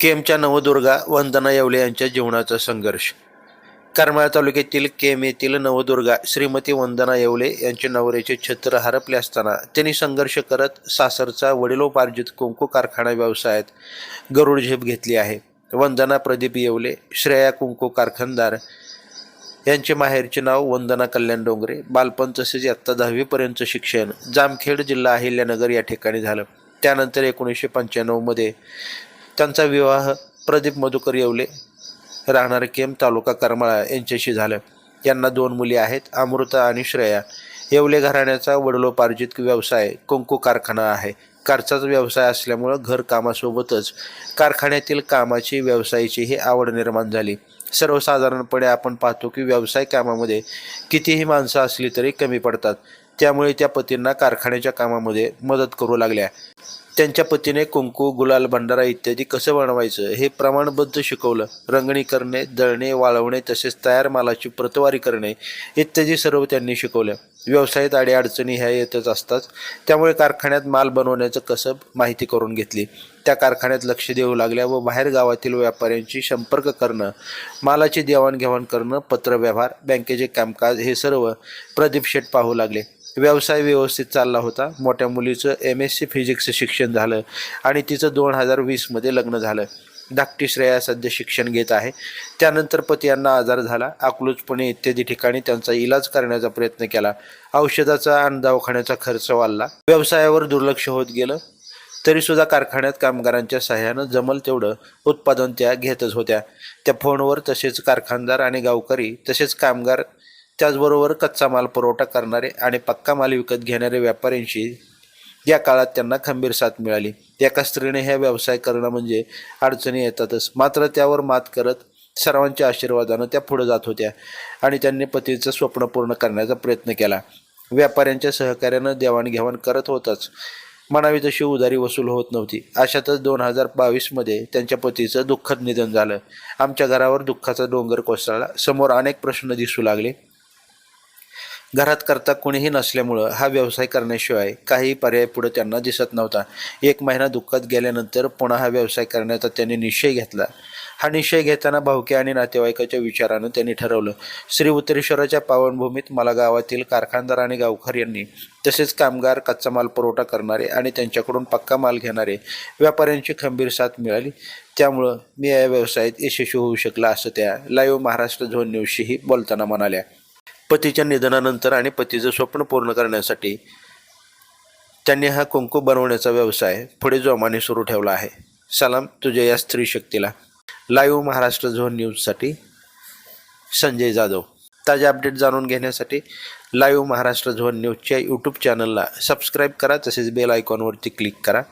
केमच्या नवदुर्गा वंदना येवले यांच्या जीवनाचा संघर्ष. करमाळा तालुक्यातील केम येथील नवदुर्गा श्रीमती वंदना येवले यांचे नवऱ्याचे छत्र हरपले असताना त्यांनी संघर्ष करत सासरचा वडिलोपार्जित कुंकू कारखाना व्यवसायात गरुड झेप घेतली आहे. वंदना प्रदीप येवले श्रेया कुंकू कारखानदार यांचे माहेरचे नाव वंदना कल्याण डोंगरे बालपण तसेच आत्ता दहावीपर्यंतचं शिक्षण जामखेड जिल्हा अहिल्यानगर या ठिकाणी झालं. त्यानंतर एकोणीसशे पंच्याण्णवमध्ये त्यांचा विवाह प्रदीप मधुकर येवले राहणारे केम तालुका करमाळा यांच्याशी झालं. यांना दोन मुली आहेत अमृता आणि श्रेया. येवले घराण्याचा वडिलोपार्जित व्यवसाय कुंकू कारखाना आहे. कारचाच व्यवसाय असल्यामुळं घरकामासोबतच कारखान्यातील कामाची व्यवसायाचीही आवड निर्माण झाली. सर्वसाधारणपणे आपण पाहतो की व्यवसाय कामामध्ये कितीही माणसं असली तरी कमी पडतात. त्यामुळे त्या पतींना कारखान्याच्या कामामध्ये मदत करू लागल्या. त्यांच्या पतीने कुंकू गुलाल भंडारा इत्यादी कसं बनवायचं हे प्रमाणबद्ध शिकवलं. रंगणी करणे दळणे वाळवणे तसेच तयार मालाची प्रतवारी करणे इत्यादी सर्व त्यांनी शिकवलं. व्यवसायात अडीअडचणी ह्या येतच असतात. त्यामुळे कारखान्यात माल बनवण्याचं कसब माहिती करून घेतली. त्या कारखान्यात लक्ष देऊ लागल्या व बाहेर गावातील व्यापाऱ्यांशी संपर्क करणं मालाची देवाणघेवाण करणं पत्रव्यवहार बँकेचे कामकाज हे सर्व प्रदीप शेठ पाहू लागले. व्यवसाय व्यवस्थित चालला होता. मोठ्या मुलीचं एम एस सी फिजिक्सचं शिक्षण झालं आणि तिचं दोन हजार वीसमध्ये लग्न झालं. धाकटी श्रेया सध्या शिक्षण घेत आहे. त्यानंतर पती यांना आजार झाला. अकलूजपणे इत्यादी ठिकाणी त्यांचा इलाज करण्याचा प्रयत्न केला. औषधाचा आणि दवाखान्याचा खर्च वाढला. व्यवसायावर दुर्लक्ष होत गेलं. तरीसुद्धा कारखान्यात कामगारांच्या सहाय्यानं जमल तेवढं उत्पादन त्या घेतच होत्या. त्या फोनवर तसेच कारखानदार आणि गावकरी तसेच कामगार त्याचबरोबर कच्चा माल पुरवठा करणारे आणि पक्का माल विकत घेणारे व्यापाऱ्यांशी या काळात त्यांना खंबीर साथ मिळाली. एका स्त्रीने हे व्यवसाय करणं म्हणजे अडचणी येतातच. मात्र त्यावर मात करत सर्वांच्या आशीर्वादानं त्या पुढे जात होत्या आणि त्यांनी पतीचं स्वप्न पूर्ण करण्याचा प्रयत्न केला. व्यापाऱ्यांच्या सहकार्यानं देवाणघेवाण करत होताच. म्हणावी तशी उधारी वसूल होत नव्हती. अशातच दोन हजार बावीसमध्ये त्यांच्या पतीचं दुःखद निधन झालं. आमच्या घरावर दुःखाचा डोंगर कोसळला. समोर अनेक प्रश्न दिसू लागले. घरात करता कोणीही नसल्यामुळं हा व्यवसाय करण्याशिवाय काही पर्याय पुढे त्यांना दिसत नव्हता. एक महिना दुःखात गेल्यानंतर पुन्हा हा व्यवसाय करण्याचा त्यांनी निश्चय घेतला. हा निश्चय घेताना भावके आणि नातेवाईकाच्या विचारानं त्यांनी ठरवलं श्री उत्तरेश्वराच्या पावनभूमीत मला गावातील कारखानदार आणि गावकर यांनी तसेच कामगार कच्चा माल पुरवठा करणारे आणि त्यांच्याकडून पक्का माल घेणारे व्यापाऱ्यांची खंबीर साथ मिळाली. त्यामुळं मी या व्यवसायात यशस्वी होऊ शकला असं त्या लाईव्ह महाराष्ट्र झोन न्यूजशीही बोलताना म्हणाल्या. पतीच्या निधनानंतर आणि पतीचं स्वप्न पूर्ण करण्यासाठी त्यांनी हा कुंकू बनवण्याचा व्यवसाय पुढे जोमाने सुरू ठेवला आहे. सलाम तुझ्या या स्त्री शक्तीला. लाईव्ह महाराष्ट्र झोन न्यूजसाठी संजय जाधव. ताजे अपडेट जाणून घेण्यासाठी लाईव्ह महाराष्ट्र झोन न्यूजच्या यूट्यूब चॅनलला सबस्क्राईब करा तसेच बेल आयकॉनवरती क्लिक करा.